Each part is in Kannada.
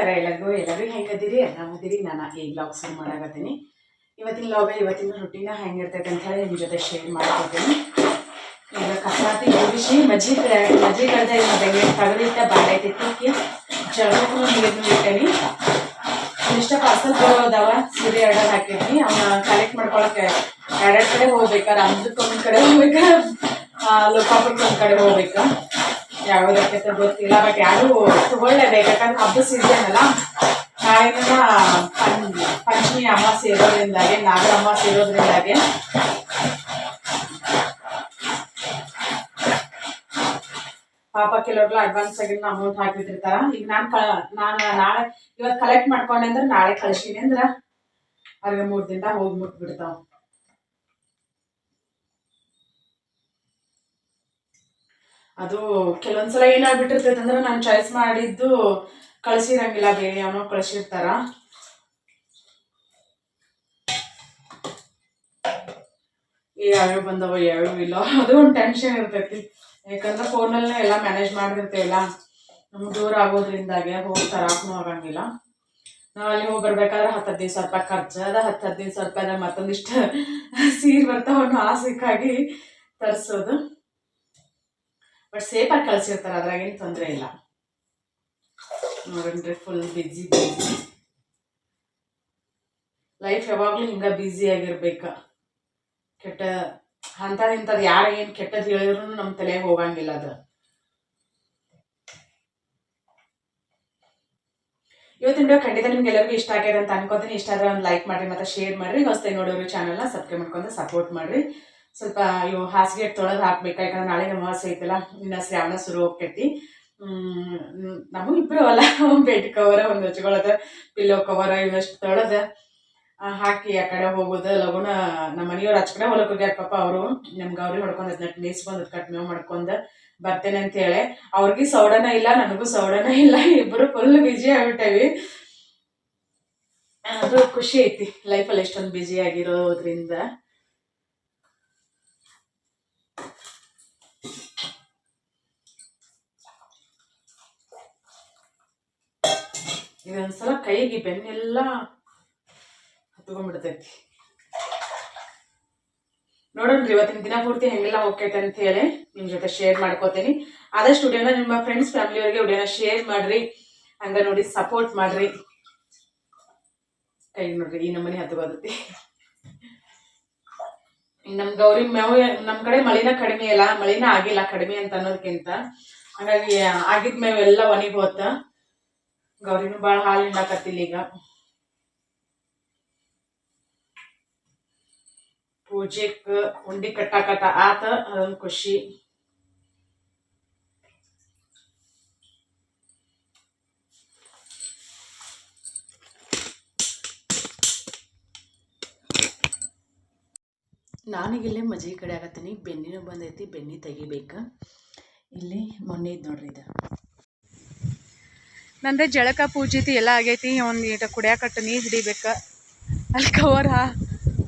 ನಮಸ್ಕಾರ ಎಲ್ಲರಿಗೂ. ಎಲ್ಲರೂ ಹೆಂಗದಿರಿ ಆರಾಮದಿರಿ ನಾನು ಈ ಬ್ಲಾಗ್ ಶುರು ಮಾಡಾಕತ್ತೀನಿ. ಇವತ್ತಿನ ಲಾಗ ಇವತ್ತಿನ ರೊಟ್ಟಿನ ಹೆಂಗಿರ್ತೈತೆ ಅಂತ ಹೇಳಿ ನಿಮ್ಮ ಜೊತೆ ಶೇರ್ ಮಾಡ್ಕೊತೀನಿ. ಈಗ ಕಸಾತಿ ಮುಗಿಸಿ ಮಜ್ಜಿ ಮಜ್ಜಿ ಕಳೆದ ಬೆಂಗಳೂರು ತಗದಿಟ್ಟ ಬಾಳೆ ತಿಕ್ಕಿ ಜಗಳ ನೀರನ್ನು ಇಷ್ಟ ಪಾರ್ಸಲ್ ಬರೋದವ ಸೀರೆ ಆರ್ಡರ್ ಹಾಕಿದ್ನಿ ಅವನ್ನ ಕಲೆಕ್ಟ್ ಮಾಡ್ಕೊಳಕ್ಕೆ ಎರಡೆರಡು ಕಡೆ ಹೋಗ್ಬೇಕಾರೆ ಅಂದ್ರೆ ಒಂದ್ ಕಡೆ ಹೋಗ್ಬೇಕಾ. ಲೋಕಾಪುರಕ್ಕೆ ಒಂದ್ ಕಡೆ ಹೋಗ್ಬೇಕಾ. ಯಾವ್ದಕ್ಕೆ ಗೊತ್ತಿಲ್ಲ ಬಟ್ ಯಾರು ತಗೊಳ್ಳೇಬೇಕು ಯಾಕಂದ್ರೆ ಹಬ್ಬ ಸೀಸನ್ ಅಲ್ಲ ನಾಳೆನ ಪಂಚಮಿ ಅಮಾವಾಸ್ಯೆ ಇರೋದ್ರಿಂದಾಗೆ ನಾಗರ ಅಮಾವಾಸ್ಯೆ ಇರೋದ್ರಿಂದಾಗೆ ಪಾಪ ಕೆಲವ್ರು ಅಡ್ವಾನ್ಸ್ ಆಗಿ ಅಮೌಂಟ್ ಹಾಕಿಟ್ಟಿರ್ತಾರ ಈಗ ನಾನು ನಾನು ನಾಳೆ ಇವತ್ತು ಕಲೆಕ್ಟ್ ಮಾಡ್ಕೊಂಡೆ ಅಂದ್ರೆ ನಾಳೆ ಕಳಿಸ್ತೀನಿ ಅಂದ್ರೆ, ಅವ್ರಿಗೆ ಮೂರು ದಿನ ಹೋಗಿ ಮುಟ್ಬಿಡ್ತಾವ. ಅದು ಕೆಲವೊಂದ್ಸಲ ಏನಾಗ್ಬಿಟ್ಟಿರ್ತೈತೆ ಅಂದ್ರೆ ನಾನು ಚಾಯ್ಸ್ ಮಾಡಿದ್ದು ಕಳ್ಸಿರಂಗಿಲ್ಲ, ಬೇರೆ ಯಾವನೋ ಕಳ್ಸಿರ್ತಾರ. ಯಾವ್ಯಾವ ಬಂದವ ಯಾವ್ಯಾವ ಇಲ್ಲ. ಅದು ಒಂದು ಟೆನ್ಷನ್ ಇರ್ತೈತಿ. ಯಾಕಂದ್ರೆ ಫೋನಲ್ಲೇ ಎಲ್ಲ ಮ್ಯಾನೇಜ್ ಮಾಡಿರ್ತೇವಲ್ಲ ನಮ್ಗೆ ದೂರ ಆಗೋದ್ರಿಂದಾಗೆ ಹೋಗಿ ತರಾಕ್ನು ಆಗಂಗಿಲ್ಲ. ನಾವು ಅಲ್ಲಿ ಹೋಗಿ ಬರ್ಬೇಕಾದ್ರೆ ಹತ್ತು ಸಾವಿರ ರೂಪಾಯಿ ಖರ್ಚು ಅದ ಹತ್ತು ಹದಿನೈದು ಸಾವಿರ ರೂಪಾಯಿ ಮತ್ತೊಂದಿಷ್ಟು ಸೀರೆ ಬರ್ತಾವ ಅನ್ನೋ ತರ್ಸೋದು ತರಿಸೋದು. ಬಟ್ ಸೇಫಾಗಿ ಕಳ್ಸಿರ್ತಾರೆ, ಅದ್ರಾಗೇನು ತೊಂದರೆ ಇಲ್ಲ. ನೋಡ್ರಿ ಫುಲ್ ಬಿಜಿ ಬಿಜಿ ಲೈಫ್ ಯಾವಾಗಲೂ ಹಿಂಗೆ ಬ್ಯುಸಿ ಆಗಿರ್ಬೇಕು. ಕೆಟ್ಟ ಅಂಥದ್ದು ಇಂಥದ್ದು ಯಾರು ಏನು ಕೆಟ್ಟದ್ದು ಹೇಳಿದ್ರು ನಮ್ಮ ತಲೆಗೆ ಹೋಗಂಗಿಲ್ಲ ಅದು. ಇವತ್ತಿನ ವಿಡಿಯೋ ಖಂಡಿತ ನಿಮ್ಗೆ ಎಲ್ಲರಿಗೂ ಇಷ್ಟ ಆಗ್ಯದ ಅಂತ ಅನ್ಕೋತೀನಿ. ಇಷ್ಟ ಆದ್ರೆ ಒಂದು ಲೈಕ್ ಮಾಡಿರಿ, ಮತ್ತೆ ಶೇರ್ ಮಾಡಿರಿ. ಹೊಸದಾಗಿ ನೋಡೋರು ಚಾನಲ್ನ ಸಬ್ಸ್ಕ್ರೈಬ್ ಮಾಡ್ಕೊಂಡು ಸಪೋರ್ಟ್ ಮಾಡಿರಿ. ಸ್ವಲ್ಪ ಇವು ಹಾಸಿಗೆ ತೊಳೆದು ಹಾಕ್ಬೇಕು. ಯಾಕಂದ್ರೆ ನಾಳೆ ಅಮಾವಾಸ್ಯೆ ಐತಲ್ಲ, ಇನ್ನು ಶ್ರಾವಣ ಶುರು ಹೋಗ್ತೈತಿ. ನಮಗೂ ಇಬ್ಬರು ಅಲ್ಲ. ಬೆಡ್ ಕವರ ಒಂದು ಹಚ್ಕೊಳ್ಳೋದು ಪಿಲ್ಲೋ ಕವರ ಇವಷ್ಟು ತೊಳೆದು ಹಾಕಿ ಆ ಕಡೆ ಹೋಗೋದು. ಲಗುನ ನಮ್ಮ ಮನೆಯವ್ರು ಹಚ್ಕಡೆ ಹೊಲಕ್ಕೆ ಹೋಗ್ಯಾರ ಪಾಪ ಅವರು. ನಮ್ಗೆ ಅವ್ರಿಗೆ ಹೊಡ್ಕೊಂಡು ಅದನ್ನ ಕಟ್ ಮೇವು ಮಾಡ್ಕೊಂಡು ಬರ್ತೇನೆ ಅಂತ ಹೇಳಿ. ಅವ್ರಿಗೆ ಸೌಡನ ಇಲ್ಲ, ನನಗೂ ಸೌಡನ ಇಲ್ಲ. ಇಬ್ಬರು ಫುಲ್ ಬಿಜಿ ಆಗ್ಬಿಟ್ಟೇವಿ. ಅದು ಖುಷಿ ಐತಿ. ಲೈಫಲ್ಲಿ ಎಷ್ಟೊಂದು ಬಿಜಿ ಆಗಿರೋದ್ರಿಂದ. ಇದೊಂದ್ಸಲ ಕೈಗೆ ಬೆನ್ನೆಲ್ಲ ಹತ್ಕೊಂಡ್ಬಿಡ್ತೈತಿ ನೋಡೋಣ್ರಿ ಇವತ್ತಿನ ದಿನ ಪೂರ್ತಿ ಹೆಂಗೆಲ್ಲ ಹೋಗ್ತೈತೆ ಅಂತ ಹೇಳಿ ನಿಮ್ ಜೊತೆ ಶೇರ್ ಮಾಡ್ಕೋತೀನಿ. ಆದಷ್ಟು ವಿಡಿಯೋನ ನಿಮ್ಮ ಫ್ರೆಂಡ್ಸ್ ಫ್ಯಾಮಿಲಿಯವರಿಗೆ ವಿಡಿಯೋನ ಶೇರ್ ಮಾಡ್ರಿ. ಹಂಗ ನೋಡಿ ಸಪೋರ್ಟ್ ಮಾಡ್ರಿ. ಕೈ ನೋಡ್ರಿ, ಈ ನಮ್ಮನೆ ಹತ್ಕೋದತಿ ನಮ್ ಗೌರಿ ಮೇವು ನಮ್ ಕಡೆ ಮಳಿನ ಕಡಿಮೆ ಇಲ್ಲ ಮಳಿನ ಆಗಿಲ್ಲ ಕಡಿಮೆ ಅಂತ ಅನ್ನೋದಕ್ಕಿಂತ ಹಾಗಾಗಿ ಆಗಿದ ಮೇವು ಎಲ್ಲ ಒಣಗಿ ಹೋತ. ಗೌರಿನೂ ಭಾಳ ಹಾಲು ಹಿಂಡಾಕತ್ತಿಲ್ಲ ಈಗ. ಪೂಜೆಕ್ ಉಂಡಿ ಕಟ್ಟಾಕತ್ತ ಆತ, ಅದೊಂದು ಖುಷಿ. ನಾನೀಗಿಲ್ಲೇ ಮಜ್ಜಿಗೆ ಕಡೆ ಆಗತ್ತೀನಿ. ಬೆನ್ನಿನೂ ಬಂದೈತಿ, ಬೆನ್ನಿ ತೆಗಿಬೇಕು. ಇಲ್ಲಿ ಮೊನ್ನೆ ಇದ್ದು ನೋಡ್ರಿ ಇದು. ನಂದೇ ಜಳಕ ಪೂಜಿತಿ ಎಲ್ಲ ಆಗೈತಿ. ಒಂದು ಈಟ ಕುಡಿಯಾಕಟ್ಟ ನೀರು ಹಿಡಿಬೇಕ. ಅಲ್ಲಿ ಕವರ್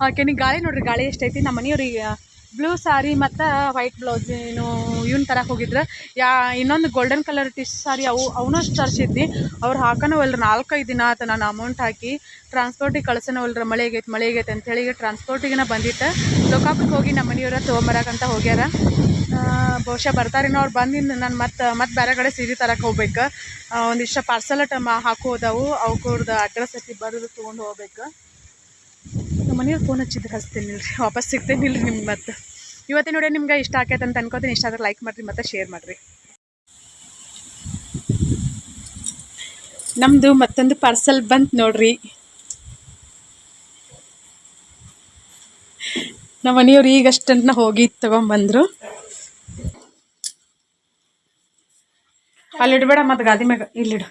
ಹಾಕೇನಿ ಗಾಳಿ ನೋಡ್ರಿ, ಗಾಳಿ ಎಷ್ಟೈತಿ. ನಮ್ಮ ಮನೆಯವ್ರಿಗೆ ಬ್ಲೂ ಸಾರಿ ಮತ್ತು ವೈಟ್ ಬ್ಲೌಸ್ ಏನು ಇವನ್ ತರಕ್ಕೆ ಹೋಗಿದ್ರು. ಯಾ ಇನ್ನೊಂದು ಗೋಲ್ಡನ್ ಕಲರ್ ಟಿಶ್ ಸಾರಿ ಅವು ಅವನಷ್ಟು ತರಿಸಿದ್ನಿ ಅವ್ರು ಹಾಕೋನವಲ್ರಿ ನಾಲ್ಕೈದು ದಿನ ಆತ ನಾನು ಅಮೌಂಟ್ ಹಾಕಿ ಟ್ರಾನ್ಸ್ಪೋರ್ಟಿಗೆ ಕಳ್ಸೋನವಲ್ರ ಮಳೆ ಆಗೈತೆ ಮಳೆ ಆಗೈತೆ ಅಂತೇಳಿ ಈಗ ಟ್ರಾನ್ಸ್ಪೋರ್ಟಿಗೆ ಬಂದಿತ್ತು. ಲೋಕಾಪುರಕ್ಕೆ ಹೋಗಿ ನಮ್ಮ ಮನೆಯವ್ರ ತೊಗೊಂಬರಕಂತ ಹೋಗ್ಯಾರ. ಬಹುಶಃ ಬರ್ತಾರೇನೋ ಅವ್ರು ಬಂದಿದ್ದು ನಾನು ಮತ್ತೆ ಮತ್ತೆ ಬೇರೆ ಕಡೆ ಸೀರೆ ತರಕ್ಕೆ ಹೋಗ್ಬೇಕು. ಒಂದಿಷ್ಟು ಪಾರ್ಸೆಲ್ ಟಮ ಹಾಕೋ ಹೋದವು. ಅವ್ರದ್ದು ಅಡ್ರೆಸ್ ಐತಿ ಬರೋದು ತೊಗೊಂಡು ಹೋಗ್ಬೇಕು. ನಮ್ಮ ಮನೆಯವ್ರು ಫೋನ್ ಹಚ್ಚಿದ್ರೆ ಹಚ್ತೀನಿ ರೀ ವಾಪಸ್ ಸಿಗ್ತೇನೆ ಇಲ್ರಿ ನಿಮ್ಗೆ ಮತ್ತೆ ಇವತ್ತಿನ ನೋಡಿ ನಿಮ್ಗೆ ಇಷ್ಟ ಆಕೈತೆ ಅಂತ ಅನ್ಕೋತೀನಿ. ಇಷ್ಟ ಆದ್ರೆ ಲೈಕ್ ಮಾಡಿರಿ, ಮತ್ತು ಶೇರ್ ಮಾಡಿರಿ. ನಮ್ಮದು ಮತ್ತೊಂದು ಪಾರ್ಸೆಲ್ ಬಂತು ನೋಡ್ರಿ. ನಮ್ಮ ಮನೆಯವ್ರು ಈಗಷ್ಟನ್ನ ಹೋಗಿ ತಗೊಂಬಂದ್ರು. ಅಲ್ಲಿ ಇಡ್ಬೇಡ ಮತ್ತು ಗಾದಿ ಮ್ಯಾಗ ಇಲ್ಲಿಡು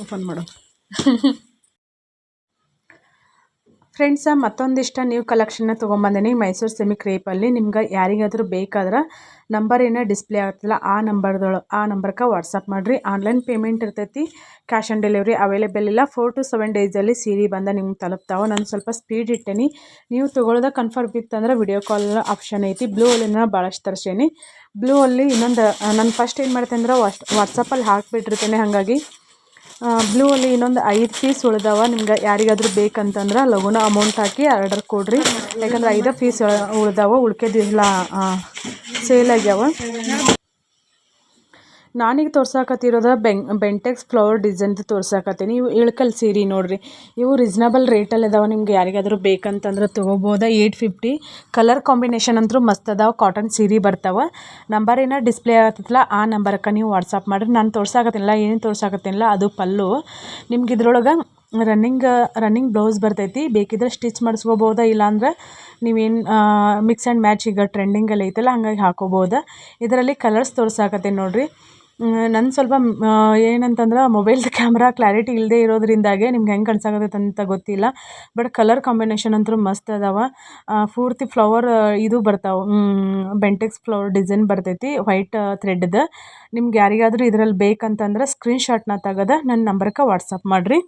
ಓಪನ್ ಮಾಡು. ಫ್ರೆಂಡ್ಸ ಮತ್ತೊಂದಿಷ್ಟು ನ್ಯೂ ಕಲೆಕ್ಷನ್ನ ತೊಗೊಂಬಂದಿನಿ. ಮೈಸೂರು ಸೆಮಿ ಕ್ರೇಪಲ್ಲಿ ನಿಮ್ಗೆ ಯಾರಿಗಾದರೂ ಬೇಕಾದ್ರೆ ನಂಬರ್ ಏನೋ ಡಿಸ್ಪ್ಲೇ ಆಗ್ತಿಲ್ಲ ಆ ನಂಬರ್ದೊಳ ಆ ನಂಬರ್ಗೆ ವಾಟ್ಸಪ್ ಮಾಡಿರಿ. ಆನ್ಲೈನ್ ಪೇಮೆಂಟ್ ಇರ್ತೈತಿ. ಕ್ಯಾಶ್ ಆನ್ ಡೆಲಿವರಿ ಅವೈಲೇಬಲ್ ಇಲ್ಲ. ಫೋರ್ ಟು ಸೆವೆನ್ ಡೇಸಲ್ಲಿ ಸೀರೆ ಬಂದ ನಿಮ್ಗೆ ತಲುಪ್ತಾವೆ. ನಾನು ಸ್ವಲ್ಪ ಸ್ಪೀಡ್ ಇಟ್ಟೇನಿ. ನೀವು ತೊಗೊಳ್ಳೋದ ಕನ್ಫರ್ಮ್ ಇತ್ತಂದ್ರೆ ವಿಡಿಯೋ ಕಾಲ್ ಆಪ್ಷನ್ ಐತಿ. ಬ್ಲೂ ಅಲ್ಲಿನ ಭಾಳಷ್ಟು ತರ್ಸೇನಿ. ಬ್ಲೂ ಅಲ್ಲಿ ಇನ್ನೊಂದು, ನಾನು ಫಸ್ಟ್ ಏನು ಮಾಡ್ತೇನೆ ಅಂದ್ರೆ ವಾಟ್ಸ್ ವಾಟ್ಸಪ್ಪಲ್ಲಿ ಹಾಕಿಬಿಟ್ಟಿರ್ತೇನೆ ಹಾಗಾಗಿ. ಬ್ಲೂ ಅಲ್ಲಿ ಇನ್ನೊಂದು ಐದು ಪೀಸ್ ಉಳ್ದಾವ. ನಿಮ್ಗೆ ಯಾರಿಗಾದ್ರೂ ಬೇಕಂತಂದ್ರೆ ಲಘುನ ಅಮೌಂಟ್ ಹಾಕಿ ಆರ್ಡರ್ ಕೊಡ್ರಿ. ಯಾಕಂದ್ರೆ ಐದು ಪೀಸ್ ಉಳಿದವ ಉಳ್ಕೆದಿಲ್ಲ ಸೇಲ್ ಆಗ್ಯಾವ. ನಾನೀಗ ತೋರ್ಸಾಕತ್ತಿರೋದು ಬೆಂ ಬೆಂಟೆಕ್ಸ್ ಫ್ಲವರ್ ಡಿಸೈನ್ದು ತೋರ್ಸಾಕತ್ತೀನಿ. ಇವು ಇಳ್ಕಲ್ ಸೀರೆ ನೋಡ್ರಿ. ಇವು ರೀಸ್ನಬಲ್ ರೇಟಲ್ಲಿ ಅದಾವೆ, ನಿಮ್ಗೆ ಯಾರಿಗಾದರೂ ಬೇಕಂತಂದ್ರೆ ತೊಗೋಬೋದ. ಏಯ್ಟ್ ಫಿಫ್ಟಿ ಕಲರ್ ಕಾಂಬಿನೇಷನ್ ಅಂತೂ ಮಸ್ತ್ ಅದಾವೆ ಕಾಟನ್ ಸೀರೆ ಬರ್ತಾವೆ. ನಂಬರ್ ಏನೋ ಡಿಸ್ಪ್ಲೇ ಆಗತ್ತಲ್ಲ, ಆ ನಂಬರ್ಗೆ ನೀವು ವಾಟ್ಸಪ್ ಮಾಡಿರಿ. ನಾನು ತೋರ್ಸಾಕತ್ತಿಲ್ಲ ಏನು ತೋರ್ಸಾಕತ್ತೀನಿಲ್ಲ, ಅದು ಪಲ್ಲು. ನಿಮ್ಗೆ ಇದ್ರೊಳಗೆ ರನ್ನಿಂಗ್ ರನ್ನಿಂಗ್ ಬ್ಲೌಸ್ ಬರ್ತೈತಿ. ಬೇಕಿದ್ರೆ ಸ್ಟಿಚ್ ಮಾಡಿಸ್ಕೋಬೋದಾ, ಇಲ್ಲಾಂದ್ರೆ ನೀವೇನು ಮಿಕ್ಸ್ ಆ್ಯಂಡ್ ಮ್ಯಾಚ್ ಈಗ ಟ್ರೆಂಡಿಂಗಲ್ಲಿ ಐತಲ್ಲ, ಹಂಗಾಗಿ ಹಾಕೋಬೋದ. ಇದರಲ್ಲಿ ಕಲರ್ಸ್ ತೋರಿಸಾಕತ್ತೆ ನೋಡಿರಿ. ನನ್ನ ಸ್ವಲ್ಪ ಏನಂತಂದ್ರೆ ಮೊಬೈಲ್ದು ಕ್ಯಾಮ್ರಾ ಕ್ಲಾರಿಟಿ ಇಲ್ಲದೆ ಇರೋದ್ರಿಂದಾಗೆ ನಿಮ್ಗೆ ಹೆಂಗೆ ಕಾಣ್ಸಾಕತ್ತೈತೆ ಅಂತ ಗೊತ್ತಿಲ್ಲ. ಬಟ್ ಕಲರ್ ಕಾಂಬಿನೇಷನ್ ಅಂತೂ ಮಸ್ತ್ ಅದಾವ. ಪೂರ್ತಿ ಫ್ಲವರ್ ಇದು ಬರ್ತಾವೆ. ಬೆಂಟೆಕ್ಸ್ ಫ್ಲವರ್ ಡಿಸೈನ್ ಬರ್ತೈತಿ ವೈಟ್ ಥ್ರೆಡ್ದು ನಿಮ್ಗೆ ಯಾರಿಗಾದ್ರೂ ಇದರಲ್ಲಿ ಬೇಕಂತಂದ್ರೆ ಸ್ಕ್ರೀನ್ಶಾಟ್ನ ತಗದ ನನ್ನ ನಂಬರ್ಗೆ ವಾಟ್ಸಪ್ ಮಾಡಿರಿ.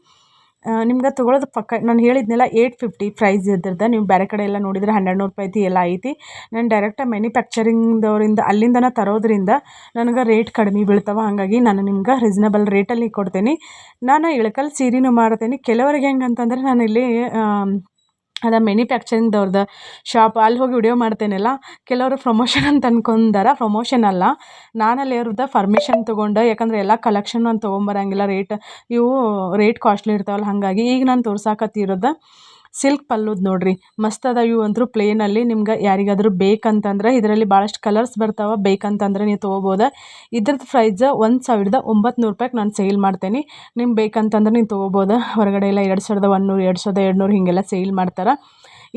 ನಿಮ್ಗೆ ತೊಗೊಳೋದು ಪಕ್ಕ, ನಾನು ಹೇಳಿದ್ನಲ್ಲ ಏಯ್ಟ್ ಫಿಫ್ಟಿ ಪ್ರೈಸ್ ಇದ್ರದ್ದು, ನೀವು ಬೇರೆ ಕಡೆ ಎಲ್ಲ ನೋಡಿದರೆ ಹನ್ನೆರಡು ನೂರು ರೂಪಾಯಿ ಐತಿ, ಎಲ್ಲ ಐತಿ. ನಾನು ಡೈರೆಕ್ಟಾಗಿ ಮ್ಯಾನುಫ್ಯಾಕ್ಚರಿಂಗ್ದವರಿಂದ ಅಲ್ಲಿಂದನೇ ತರೋದ್ರಿಂದ ನನಗೆ ರೇಟ್ ಕಡಿಮೆ ಬೀಳ್ತವೆ, ಹಾಗಾಗಿ ನಾನು ನಿಮ್ಗೆ ರೀಸನಬಲ್ ರೇಟಲ್ಲಿ ಕೊಡ್ತೀನಿ. ನಾನು ಇಳಕಲ್ ಸೀರೆನೂ ಮಾರ್ತೀನಿ ಕೆಲವರಿಗೆ ಹೆಂಗೆ ಅಂತಂದ್ರೆ ನಾನು ಇಲ್ಲಿ ಅದು ಮ್ಯಾನುಫ್ಯಾಕ್ಚರಿಂಗ್ದವ್ರದ್ದು ಶಾಪ್ ಅಲ್ಲಿ ಹೋಗಿ ವಿಡಿಯೋ ಮಾಡ್ತೇನಲ್ಲ, ಕೆಲವರು ಪ್ರಮೋಷನ್ ಅಂತ ಅನ್ಕೊಂಡಾರ ಪ್ರಮೋಷನ್ ಅಲ್ಲ. ನಾನು ಅಲ್ಲಿ ಅವ್ರದ್ದು ಪರ್ಮಿಷನ್ ತೊಗೊಂಡು, ಯಾಕಂದರೆ ಎಲ್ಲ ಕಲೆಕ್ಷನ್ ನಾನು ತೊಗೊಂಬರಂಗಿಲ್ಲ ರೇಟ್ ಇವು ರೇಟ್ ಕಾಸ್ಟ್ಲಿ ಇರ್ತಾವಲ್ಲ, ಹಾಗಾಗಿ ಈಗ ನಾನು ತೋರ್ಸಾಕತ್ತಿರೋದು ಸಿಲ್ಕ್ ಪಲ್ಲುದು ನೋಡ್ರಿ. ಮಸ್ತ್ ಅದ ಇವು ಅಂತೂ ಪ್ಲೇನಲ್ಲಿ ನಿಮ್ಗೆ ಯಾರಿಗಾದ್ರೂ ಬೇಕಂತಂದ್ರೆ ಇದರಲ್ಲಿ ಭಾಳಷ್ಟು ಕಲರ್ಸ್ ಬರ್ತಾವೆ. ಬೇಕಂತಂದ್ರೆ ನೀವು ತೊಗೋಬೋದು. ಇದ್ರದ್ದು ಪ್ರೈಸ್ ಒಂದು ಸಾವಿರದ ಒಂಬತ್ತು ರೂಪಾಯಿಗೆ ನಾನು ಸೇಲ್ ಮಾಡ್ತೇನೆ. ನಿಮ್ಗೆ ಬೇಕಂತಂದ್ರೆ ನೀವು ತೊಗೋಬೋದು. ಹೊರಗಡೆ ಎಲ್ಲ ಎರಡು ಸಾವಿರದ ಒನ್ನೂರು ಎರಡು ಸಾವಿರದ ಎರಡು ನೂರು ಹೀಗೆಲ್ಲ ಸೇಲ್ ಮಾಡ್ತಾರೆ.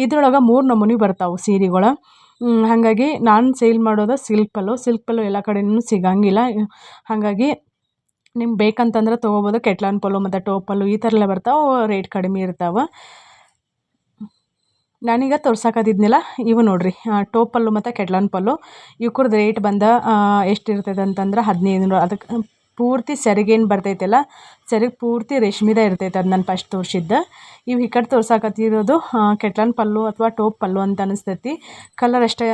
ಇದ್ರೊಳಗೆ ಮೂರು ನಮೂನಿ ಬರ್ತಾವೆ ಸೀರೆಗಳು. ಹಾಗಾಗಿ ನಾನು ಸೇಲ್ ಮಾಡೋದು ಸಿಲ್ಕ್ ಪಲ್ಲು. ಸಿಲ್ಕ್ ಪಲ್ಲು ಎಲ್ಲ ಕಡೆಯೂ ಸಿಗಂಗಿಲ್ಲ. ಹಾಗಾಗಿ ನಿಮ್ಗೆ ಬೇಕಂತಂದ್ರೆ ತೊಗೋಬೋದು. ಕೆಟ್ಲಾನ್ ಪಲ್ಲು ಮತ್ತು ಟೋಪ್ ಪಲ್ಲು ಈ ಥರ ಎಲ್ಲ ಬರ್ತಾವೆ. ರೇಟ್ ಕಡಿಮೆ ಇರ್ತಾವೆ. ನಾನೀಗ ತೋರ್ಸಾಕತ್ತಿದ್ನಲ್ಲ ಇವು ನೋಡಿರಿ ಟೋಪ್ ಪಲ್ಲು ಮತ್ತು ಕೆಟ್ಲಾನ್ ಪಲ್ಲು. ಇವ್ಕುರ್ದು ರೇಟ್ ಬಂದ ಎಷ್ಟು ಇರ್ತದೆ ಅಂತಂದ್ರೆ ಹದಿನೈದು ನೂರು ಅದಕ್ಕೆ ಪೂರ್ತಿ ಸೆರಗೇನು ಬರ್ತೈತಲ್ಲ, ಸೆರಗು ಪೂರ್ತಿ ರೇಷ್ಮೆದೇ ಇರ್ತೈತೆ ಅದು ನಾನು ಫಸ್ಟ್ ತೋರಿಸಿದ್ದು. ಇವು ಈ ಕಡೆ ತೋರ್ಸಾಕತ್ತಿರೋದು ಕೆಟ್ಲಾನ್ ಪಲ್ಲು ಅಥವಾ ಟೋಪ್ ಪಲ್ಲು ಅಂತ ಅನಿಸ್ತೈತಿ. ಕಲರ್ ಅಷ್ಟೇ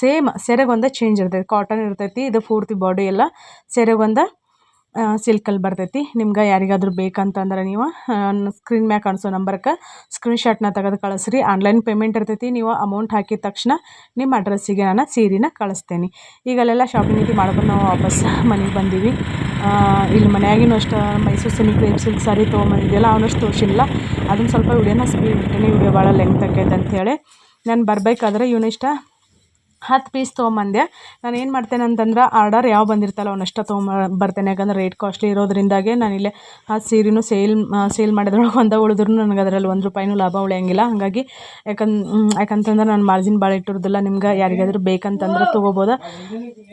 ಸೇಮ್ ಸೆರಗೊಂದು ಚೇಂಜ್ ಇರ್ತೈತಿ ಕಾಟನ್ ಇರ್ತೈತಿ, ಇದು ಪೂರ್ತಿ ಬಾಡಿ ಎಲ್ಲ ಸೆರಗೊಂದು ಸಿಲ್ಕಲ್ಲಿ ಬರ್ತೈತಿ. ನಿಮ್ಗೆ ಯಾರಿಗಾದ್ರೂ ಬೇಕಂತಂದ್ರೆ ನೀವು ಸ್ಕ್ರೀನ್ ಮ್ಯಾಗ ಕಾಣಿಸೋ ನಂಬರ್ಗೆ ಸ್ಕ್ರೀನ್ಶಾಟ್ನ ತೆಗೆದು ಕಳಿಸ್ರಿ. ಆನ್ಲೈನ್ ಪೇಮೆಂಟ್ ಇರ್ತೈತಿ. ನೀವು ಅಮೌಂಟ್ ಹಾಕಿದ ತಕ್ಷಣ ನಿಮ್ಮ ಅಡ್ರೆಸ್ಸಿಗೆ ನಾನು ಸೀರೆನ ಕಳಿಸ್ತೇನೆ. ಈಗ ಅಲ್ಲೆಲ್ಲ ಶಾಪಿಂಗ್ ಇದು ಮಾಡ್ಕೊಂಡು ನಾವು ವಾಪಸ್ ಮನೆಗೆ ಬಂದೀವಿ. ಇಲ್ಲಿ ಮನೆಯಾಗಿನೂ ಅಷ್ಟು. Mysore silk crepe silk sari ತೊಗೊಂಬಂದಿದ್ಯಲ್ಲ, ಅವನಷ್ಟು ತೋರಿಸಿಲ್ಲ. ಅದನ್ನು ಸ್ವಲ್ಪ ವಿಡಿಯೋನ ಸ್ಪೀಡ್ ಇಟ್ಟೇನೆ, ವಿಡಿಯೋ ಭಾಳ ಲೆಂತ್ ಆಕೈತೆ ಅಂಥೇಳಿ ನಾನು ಬರಬೇಕಾದ್ರೆ ಇವನಿಷ್ಟ ಹತ್ತು ಪೀಸ್ ತೊಗೊಂಬಂದೆ. ನಾನು ಏನು ಮಾಡ್ತೇನೆ ಅಂತಂದ್ರೆ ಆರ್ಡರ್ ಯಾವ ಬಂದಿರ್ತಲ್ಲ ಅವನಷ್ಟು ತೊಗೊಂಬ, ಬರ್ತೇನೆ. ಯಾಕಂದ್ರೆ ರೇಟ್ ಕಾಸ್ಟ್ಲಿ ಇರೋದ್ರಿಂದಾಗೆ ನಾನಿಲ್ಲೇ ಆ ಸೀರೆನೂ ಸೇಲ್ ಸೇಲ್ ಮಾಡಿದ್ರೊಳಗೆ ಒಂದೇ ಉಳಿದ್ರೂ ನನಗೆ ಅದರಲ್ಲಿ ಒಂದು ರೂಪಾಯಿನೂ ಲಾಭ ಉಳಿಯಂಗಿಲ್ಲ. ಹಾಗಾಗಿ ಯಾಕಂದ್ ಯಾಕಂತಂದ್ರೆ ನಾನು ಮಾರ್ಜಿನ್ ಭಾಳ ಇಟ್ಟಿರೋದಿಲ್ಲ. ನಿಮ್ಗೆ ಯಾರಿಗಾದ್ರೂ ಬೇಕಂತಂದ್ರೆ ತೊಗೋಬೋದು.